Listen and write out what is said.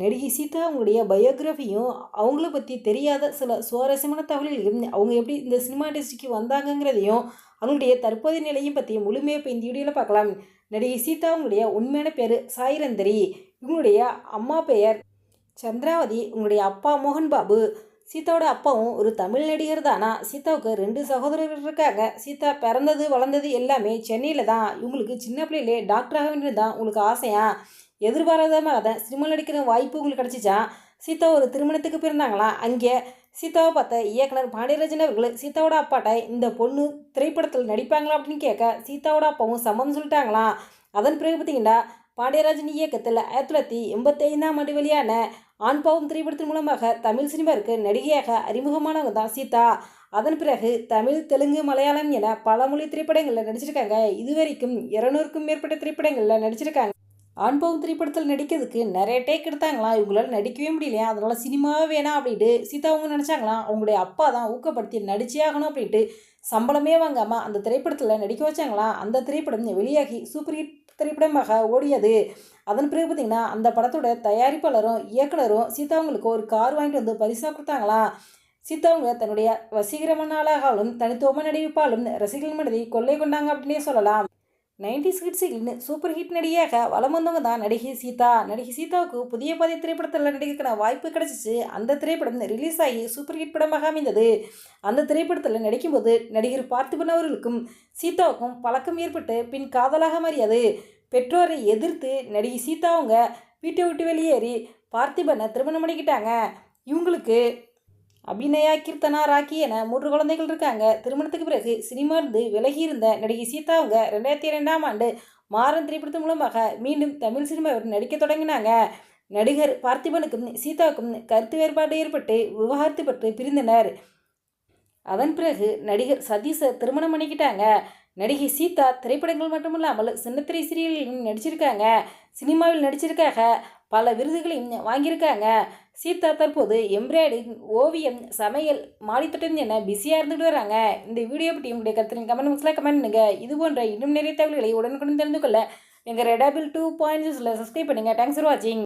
நடிகை சீதா அவங்களுடைய பயோகிராஃபியும் அவங்கள பற்றி தெரியாத சில சுவாரஸ்யமான தகவல்கள் அவங்க எப்படி இந்த சினிமா இண்டஸ்ட்ரிக்கு வந்தாங்கங்கிறதையும் அவங்களுடைய தற்போதைய நிலையும் பற்றி முழுமையாக இப்போ இந்த வீடியோவில் பார்க்கலாம். நடிகை சீதா அவங்களுடைய உண்மையான பேர் சாயிரந்தரி. இவங்களுடைய அம்மா பெயர் சந்திராவதி உங்களுடைய அப்பா மோகன் பாபு சீதாவோட அப்பாவும் ஒரு தமிழ் நடிகர் தானா? சீதாவுக்கு ரெண்டு சகோதரர்கள் இருக்காங்க. சீதா பிறந்தது வளர்ந்தது எல்லாமே சென்னையில் தான். இவங்களுக்கு சின்ன பிள்ளையிலே டாக்டர் ஆக வேண்டியது தான் உங்களுக்கு ஆசையா? எதிர்பாராதமாக தான் சினிமா நடிக்கிற வாய்ப்பு உங்களுக்கு கிடச்சிச்சான் சீதா ஒரு திருமணத்துக்கு பிறந்தாங்களா அங்கே சீதாவை பார்த்த இயக்குனர் பாண்டியராஜன் அவர்கள் சீதாவோட அப்பாட்ட இந்த பொண்ணு திரைப்படத்தில் நடிப்பாங்களா அப்படின்னு கேட்க சீதாவோட அப்பாவும் சம்மந்தம் சொல்லிட்டாங்களாம் அதன் பிறகு பார்த்தீங்கன்னா பாண்டியராஜன் இயக்கத்தில் ஆயிரத்தி தொள்ளாயிரத்தி எண்பத்தைந்தாம் ஆண்டு வெளியான ஆண் பாவம் திரைப்படத்தின் மூலமாக தமிழ் சினிமாவிற்கு நடிகையாக அறிமுகமானவங்க தான் சீதா. அதன் பிறகு தமிழ் தெலுங்கு மலையாளம் என பல மொழி திரைப்படங்களில் நடிச்சிருக்காங்க. இதுவரைக்கும் இருநூறுக்கும் மேற்பட்ட திரைப்படங்களில் நடிச்சிருக்காங்க. ஆண்பவம் திரைப்படத்தில் நடிக்கிறதுக்கு நிறைய டேக் எடுத்தாங்களாம். இவங்களால நடிக்கவே முடியலையா? அதனால் சினிமாவே வேணாம் அப்படின்ட்டு சீதா அவங்க நினச்சாங்களாம். அவங்களுடைய அப்பா தான் ஊக்கப்படுத்தி நடிச்சே ஆகணும் அப்படின்ட்டு சம்பளமே வாங்காமல் அந்த திரைப்படத்தில் நடிக்க வச்சாங்களாம். அந்த திரைப்படம் வெளியாகி சூப்பர் ஹிட் திரைப்படமாக ஓடியது. அதன் பிறகு பார்த்திங்கன்னா அந்த படத்தோட தயாரிப்பாளரும் இயக்குனரும் சீதாவங்களுக்கு ஒரு கார் வாங்கிட்டு வந்து பரிசாக கொடுத்தாங்களாம். சீதாவங்க தன்னுடைய வசீகரமான ஆளாகவும் தனித்துவமான நடிப்பாலும் ரசிகர்கள் மனதை கொள்ளை கொண்டாங்க அப்படின்னே சொல்லலாம். நைன்டிஸ் கிட்ஸுக்குன்னு சூப்பர் ஹிட் நடிகையாக வலம் வந்தவங்க தான் நடிகை சீதா. நடிகை சீதாவுக்கு புதிய பாதை திரைப்படத்தில் நடிகைக்கான வாய்ப்பு கிடைச்சிச்சு. அந்த திரைப்படம் ரிலீஸ் ஆகி சூப்பர் ஹிட் படமாக அமைந்தது. அந்த திரைப்படத்தில் நடிக்கும்போது நடிகர் பார்த்திபன் அவர்களுக்கும் சீதாவுக்கும் பழக்கம் ஏற்பட்டு பின் காதலாக மாறியது. பெற்றோரை எதிர்த்து நடிகை சீதாவுங்க வீட்டை விட்டு வெளியேறி பார்த்திபனை திருமணம் பண்ணிக்கிட்டாங்க. இவங்களுக்கு அபிநயா கீர்த்தனா ராக்கி என மூன்று குழந்தைகள் இருக்காங்க. திருமணத்துக்கு பிறகு சினிமா இருந்து விலகி இருந்த நடிகை சீதாவுங்க ரெண்டாயிரத்தி இரண்டாம் ஆண்டு மாறன் திரைப்படத்தின் மூலமாக மீண்டும் தமிழ் சினிமாவில் நடிக்க தொடங்கினாங்க. நடிகர் பார்த்திபனுக்கும் சீதாவுக்கும் கருத்து வேறுபாடு ஏற்பட்டு விவகாரத்து பெற்று பிரிந்தனர். அதன் பிறகு நடிகர் சதீஷை திருமணம் பண்ணிக்கிட்டாங்க நடிகை சீதா திரைப்படங்கள் மட்டுமில்லாமல் சின்னத்திரை சீரியல்களிலும் நடிச்சிருக்காங்க. சினிமாவில் நடிச்சிருக்காங்க பல விருதுகளையும் வாங்கியிருக்காங்க. சீதா தற்போது எம்ப்ராய்டிங் ஓவியம் சமையல் மாடித்தொட்டம் என பிஸியாக இருந்துகிட்டு வராங்க. இந்த வீடியோ பற்றி உங்களுடைய கருத்து கமெண்ட் பாக்ஸில் கமெண்ட் பண்ணுங்க. இது போன்ற இன்னும் நிறைய தகவல்களை உடனுக்குடன் தெரிந்து கொள்ள எங்கள் ரெடாபிள் டூ பாயிண்ட்ஸில் சப்ஸ்கிரைப் பண்ணுங்கள் தேங்க்ஸ் ஃபார் வாட்சிங்